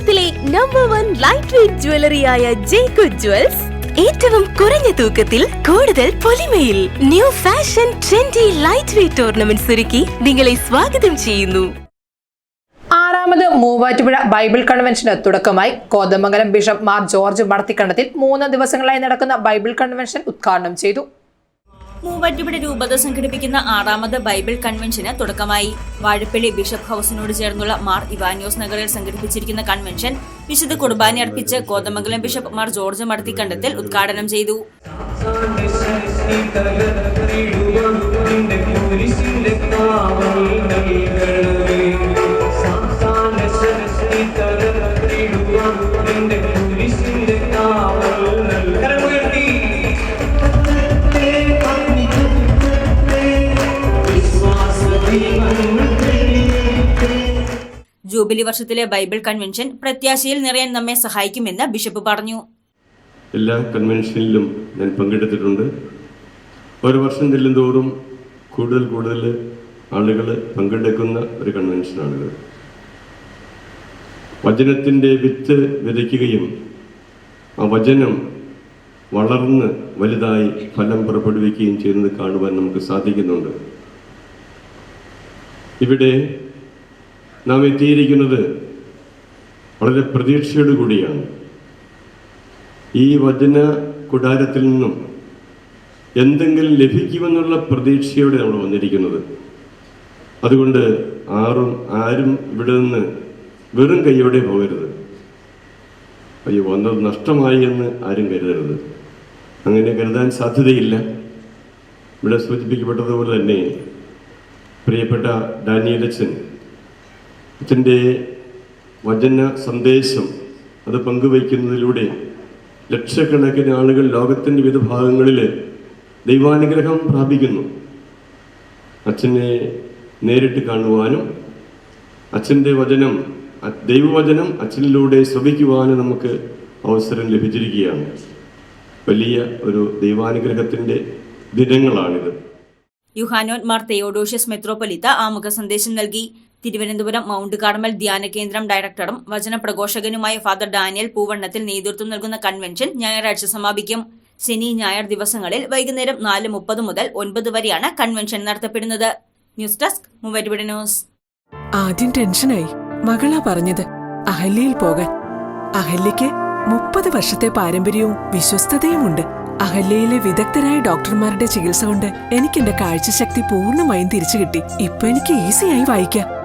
കേരളത്തിലെ number one light weight ജ്വല്ലറിയായ ജേക്കു ജ്വൽസ് ഏറ്റവും കുറഞ്ഞ തൂക്കത്തിൽ കൂടുതൽ പൊലിമയിൽ new fashion trendy light weight ornaments ഒരുക്കി നിങ്ങളെ സ്വാഗതം ചെയ്യുന്നു. ആറാമത് മൂവാറ്റുപുഴ ബൈബിൾ കൺവെൻഷന് തുടക്കമായി. കോതമംഗലം ബിഷപ്പ് മാർ ജോർജ് മടത്തിക്കണ്ടത്തിൽ മൂന്ന് ദിവസങ്ങളായി നടക്കുന്ന ബൈബിൾ കൺവെൻഷൻ ഉദ്ഘാടനം ചെയ്തു. മൂവാറ്റുപുഴ രൂപത സംഘടിപ്പിക്കുന്ന ആറാമത് ബൈബിൾ കൺവെൻഷന് തുടക്കമായി. വാഴപ്പള്ളി ബിഷപ്പ് ഹൌസിനോട് ചേർന്നുള്ള മാർ ഇവാനിയോസ് നഗറിൽ സംഘടിപ്പിച്ചിരിക്കുന്ന കൺവെൻഷൻ വിശുദ്ധ കുർബാന അർപ്പിച്ച് കോതമംഗലം ബിഷപ്പ് മാർ ജോർജ് മടത്തിക്കണ്ടത്തിൽ ഉദ്ഘാടനം ചെയ്തു. ജൂബിലി വർഷത്തിലെ ബൈബിൾ കൺവെൻഷൻ പ്രത്യാശയിൽ നിറയാൻ നമ്മെ സഹായിക്കുമെന്ന് ബിഷപ്പ് പറഞ്ഞു. എല്ലാ കൺവെൻഷനിലും ഞാൻ പങ്കെടുത്തിട്ടുണ്ട്. ഒരു വർഷം ചെല്ലുന്തോറും കൂടുതൽ കൂടുതൽ ആളുകൾ പങ്കെടുക്കുന്ന ഒരു കൺവെൻഷനാണിത്. വചനത്തിന്റെ വിത്ത് വിതയ്ക്കുകയും ആ വചനം വളർന്ന് വലുതായി ഫലം പുറപ്പെടുവിക്കുകയും ചെയ്യുന്നത് കാണുവാൻ നമുക്ക് സാധിക്കുന്നുണ്ട്. ഇവിടെ നാം എത്തിയിരിക്കുന്നത് വളരെ പ്രതീക്ഷയോടു കൂടിയാണ്. ഈ വചന കുടാരത്തിൽ നിന്നും എന്തെങ്കിലും ലഭിക്കുമെന്നുള്ള പ്രതീക്ഷയോടെ നമ്മൾ വന്നിരിക്കുന്നത്. അതുകൊണ്ട് ആറും ആരും ഇവിടെ നിന്ന് വെറും കൈയോടെ പോകരുത്. അയ്യോ വന്നത് നഷ്ടമായി എന്ന് ആരും കരുതരുത്. അങ്ങനെ കരുതാൻ സാധ്യതയില്ല. ഇവിടെ സൂചിപ്പിക്കപ്പെട്ടതുപോലെ തന്നെ പ്രിയപ്പെട്ട ഡാനിയലച്ചൻ അച്ഛന്റെ വചന സന്ദേശം അത് പങ്കുവയ്ക്കുന്നതിലൂടെ ലക്ഷക്കണക്കിന് ആളുകൾ ലോകത്തിന്റെ വിവിധ ഭാഗങ്ങളിൽ ദൈവാനുഗ്രഹം പ്രാപിക്കുന്നു. അച്ഛനെ നേരിട്ട് കാണുവാനും അച്ഛന്റെ വചനം ദൈവവചനം അച്ഛനിലൂടെ ശ്രവിക്കുവാനും നമുക്ക് അവസരം ലഭിച്ചിരിക്കുകയാണ്. വലിയ ഒരു ദൈവാനുഗ്രഹത്തിന്റെ ദിനങ്ങളാണിത്. യുഹാനോൻ മാർ തെയോഡോഷ്യസ് മെത്രോപൊലിത്ത ആമുഖ സന്ദേശം നൽകി. തിരുവനന്തപുരം മൗണ്ട് കാർമൽ ധ്യാന കേന്ദ്രം ഡയറക്ടറും വചന പ്രഘോഷകനുമായ ഫാദർ ഡാനിയൽ പൂവണ്ണത്തിൽ നേതൃത്വം നൽകുന്ന കൺവെൻഷൻ ഞായറാഴ്ച സമാപിക്കും. ശനി ഞായർ ദിവസങ്ങളിൽ വൈകുന്നേരം നാല് മുപ്പത് മുതൽ ഒൻപത് വരെയാണ് convention നടത്തപ്പെടുന്നത്. News desk Muvattupuzha news. ആദ്യം ടെൻഷനായി. മകളാ പറഞ്ഞത് അഹല്യയിൽ പോകാൻ. അഹല്യയ്ക്ക് മുപ്പത് വർഷത്തെ പാരമ്പര്യവും വിശ്വസ്തതയുമുണ്ട്. അഹല്യയിലെ വിദഗ്ധരായ ഡോക്ടർമാരുടെ ചികിത്സ കൊണ്ട് എനിക്ക് എന്റെ കാഴ്ചശക്തി പൂർണമായും തിരിച്ചു കിട്ടി ഇപ്പൊ എനിക്ക് ഈസിയായി വായിക്കാം.